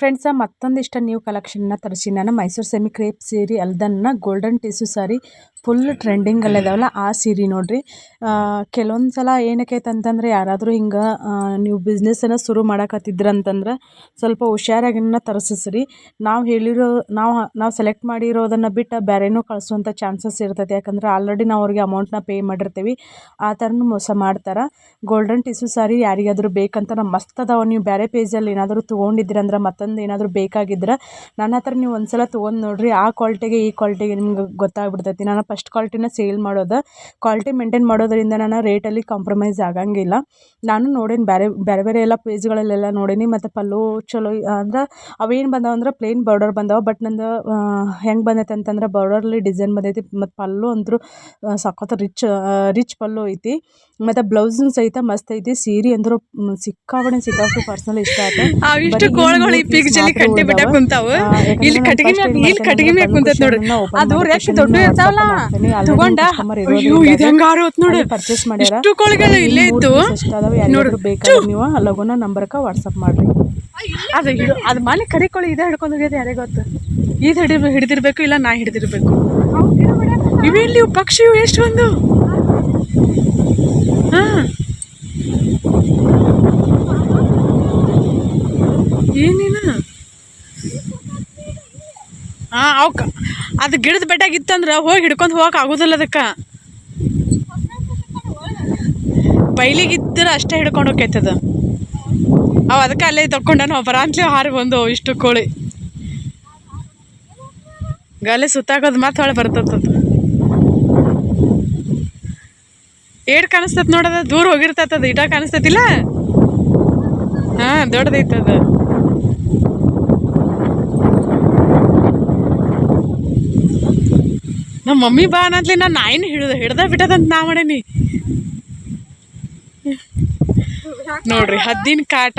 ಫ್ರೆಂಡ್ಸ ಇಷ್ಟ ನ್ಯೂ ಕಲೆಕ್ಷನ್ನ ತರಿಸಿ. ನಾನು ಮೈಸೂರು ಸೆಮಿ ಕ್ರೇಪ್ ಸೀರೆ ಅಲ್ದನ್ನ ಗೋಲ್ಡನ್ ಟಿಸು ಸಾರಿ ಫುಲ್ ಟ್ರೆಂಡಿಂಗಲ್ಲಿ ಇದಾವಲ್ಲ ಆ ಸೀರೆ ನೋಡಿರಿ. ಕೆಲವೊಂದು ಸಲ ಏನಕ್ಕೈತೆ ಅಂತಂದ್ರೆ ಯಾರಾದರೂ ಹಿಂಗೆ ನೀವು ಬಿಸ್ನೆಸ್ಸನ್ನು ಶುರು ಮಾಡಕತ್ತಿದ್ರ ಅಂತಂದ್ರೆ ಸ್ವಲ್ಪ ಹುಷಾರಾಗಿನ ತರಿಸಿಸ್ರಿ. ನಾವು ಹೇಳಿರೋ ನಾವು ನಾವು ಸೆಲೆಕ್ಟ್ ಮಾಡಿರೋದನ್ನು ಬಿಟ್ಟು ಬೇರೆನೂ ಕಳಿಸುವಂಥ ಚಾನ್ಸಸ್ ಇರ್ತೈತೆ. ಯಾಕಂದ್ರೆ ಆಲ್ರೆಡಿ ನಾವು ಅವ್ರಿಗೆ ಅಮೌಂಟ್ನ ಪೇ ಮಾಡಿರ್ತೀವಿ. ಆ ಥರನೂ ಮೋಸ ಮಾಡ್ತಾರೆ. ಗೋಲ್ಡನ್ ಟಿಸು ಸಾರಿ ಯಾರಿಗಾದರೂ ಬೇಕಂತ ನಮ್ಮ ಮಸ್ತ್ ಅದಾವೆ. ನೀವು ಬೇರೆ ಪೇಜಲ್ಲಿ ಏನಾದರೂ ತೊಗೊಂಡಿದ್ದೀರಂದ್ರೆ ಮತ್ತೊಂದು ಏನಾದರೂ ಬೇಕಾಗಿದ್ರೆ ನನ್ನ ಹತ್ರ ನೀವು ಒಂದು ಸಲ ತೊಗೊಂಡು ನೋಡಿರಿ. ಆ ಕ್ವಾಲಿಟಿಗೆ ಈ ಕ್ವಾಲಿಟಿಗೆ ನಿಮ್ಗೆ ಗೊತ್ತಾಗ್ಬಿಡ್ತೈತಿ. ನಾನು ಫಸ್ಟ್ ಕ್ವಾಲ್ಟಿನ ಸೇಲ್ ಮಾಡೋದು. ಕ್ವಾಲಿಟಿ ಮೇಂಟೈನ್ ಮಾಡೋದರಿಂದ ನಾನು ರೇಟಲ್ಲಿ ಕಾಂಪ್ರಮೈಸ್ ಆಗಂಗಿಲ್ಲ. ನಾನು ನೋಡೀನಿ ಬೇರೆ ಬೇರೆ ಬೇರೆ ಎಲ್ಲ ಪೇಜ್ಗಳಲ್ಲೆಲ್ಲ ನೋಡೀನಿ. ಮತ್ತು ಪಲ್ಲು ಚಲೋ ಅಂದ್ರೆ ಅವೇನು ಬಂದವ ಅಂದ್ರೆ ಪ್ಲೇನ್ ಬಾರ್ಡರ್ ಬಂದಾವ. ಬಟ್ ನಂದು ಹೆಂಗೆ ಬಂದೈತೆ ಅಂತಂದ್ರೆ ಬಾರ್ಡರ್ಲಿ ಡಿಸೈನ್ ಬಂದೈತಿ. ಮತ್ತು ಪಲ್ಲು ಅಂತೂ ಸಖತ್ ರಿಚ್ ರಿಚ್ ಪಲ್ಲು ಐತಿ. ಮತ್ತು ಬ್ಲೌಸ್ನು ಸಹಿತ ಮಸ್ತ್ ಐತಿ. ಸೀರೆ ಅಂದ್ರು ಸಿಕ್ಕಾವಣೆ ಸಿಕ್ಕಾಪಟ್ಟೆ ಸಿಕ್ಕಾಪಟ್ಟೆ ಪರ್ಸನಲ್ ಇಷ್ಟ ಆಯ್ತು? ಕೋಳ್ಗಳು ಈ ಪಿಕ್ಚಲ್ಲಿ ಕಟ್ಟಿ ಬಿಟ್ಟಾಕ್ ಕುಂತಾವು. ಇಲ್ಲಿ ಕಟ್ಟಿಗೆ ಇಲ್ಲಿ ಕಟ್ಟಿಗೆ ಮ್ಯಾಗ ಕುಂತೈತ್ ನೋಡು. ಅದು ರೆಕ್ಕೆ ದೊಡ್ಡ ಇರ್ತಾವಲ್ಲ ತಗೊಂಡ ಅಯ್ಯೋ ಇದು ಹೆಂಗಾರು ಹೊತ್ ನೋಡು. ಪರ್ಚೇಸ್ ಮಾಡ್ಯಾರ. ಇಷ್ಟು ಕೋಳಿಗಳು ಇಲ್ಲೇ ಇತ್ತು ಯಾರಿಗಾದ್ರೂ ಬೇಕಾದ್ರೆ ನೀವು ಲಘುನ ನಂಬರ್ಕ ವಾಟ್ಸಪ್ ಮಾಡ್ರಿ. ಅದು ಹಿಡು ಅದು ಮನೆ ಕರಿ ಕೋಳಿ ಇದೇ ಹಿಡ್ಕೊಂಡು ಹೋಗ್ಯದ ಯಾರೇ ಗೊತ್ತು? ಇದು ಹಿಡಿ ಹಿಡಿದಿರ್ಬೇಕು ಇಲ್ಲ ನಾ ಹಿಡಿದಿರ್ಬೇಕು. ಇವೆಲ್ಲಿ ಇಲ್ಲಿ ಪಕ್ಷಿ ಇವು ಎಷ್ಟು ಒಂದು ಏನೇನು ಹಾ ಅವಕ್ಕ ಅದು ಗಿಡದ ಬೆಟ್ಟಾಗಿತ್ತಂದ್ರೆ ಹೋಗಿ ಹಿಡ್ಕೊಂಡು ಹೋಗಕ್ಕೆ ಆಗೋದಿಲ್ಲ ಅದಕ್ಕೆ. ಬೈಲಿಗಿದ್ದರೆ ಅಷ್ಟೇ ಹಿಡ್ಕೊಂಡು ಹೋಗ್ತದ ಅವು ಅದಕ್ಕೆ ಅಲ್ಲೇ ತಕ್ಕೊಂಡ ನಾವು ಬರಾಂತ್ಲಿ ಹಾರಿ ಬಂದು ಇಷ್ಟು ಕೋಳಿ. ಗಲೆ ಸುತ್ತಾಕೋದು ಮತ್ತೆ ಹೊಳೆ ಬರ್ತದ ಏಟ್ ಕಾಣಿಸ್ತದ ನೋಡದ ದೂರ ಹೋಗಿರ್ತದ ಇಟ ಕಾಣಿಸ್ತತಿಲ್ಲ? ಹಾ, ದೊಡ್ಡದೈತದ. ನಮ್ಮ ಮಮ್ಮಿ ಬಾ ಅನ್ನತ್ಲಿ ನಾ ನಾಯಿನ ಹಿಡ್ದ ಹಿಡ್ದ ಬಿಟ್ಟದಂತ ನಾ ಮಾಡೇನಿ. ನೋಡ್ರಿ, ಹದ್ದಿನ ಕಾಟ.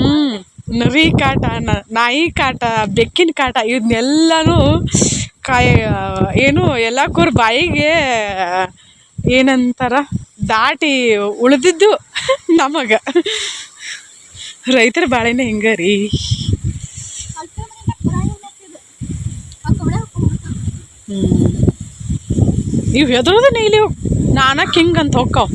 ಹ್ಮ್, ನರಿ ಕಾಟ ನಾಯಿ ಕಾಟ, ಬೆಕ್ಕಿನ ಕಾಟ ಇವನ್ನೆಲ್ಲನೂ ಕಾಯ ಏನು, ಎಲ್ಲ ಕೂರ್ ಬಾಯಿಗೆ ಏನಂತಾರ, ದಾಟಿ ಉಳಿದಿದ್ದು ನಮಗ. ರೈತರ ಬಾಳೆನೇ ಹಿಂಗ ರೀ. ಹ್ಮ್. ಇವು ಹೆದರೋದು ನೀಲಿ ನಾನಕ್ಕೆ ಹಿಂಗೆ ಅಂತ ಹೋಗ್ತಾವ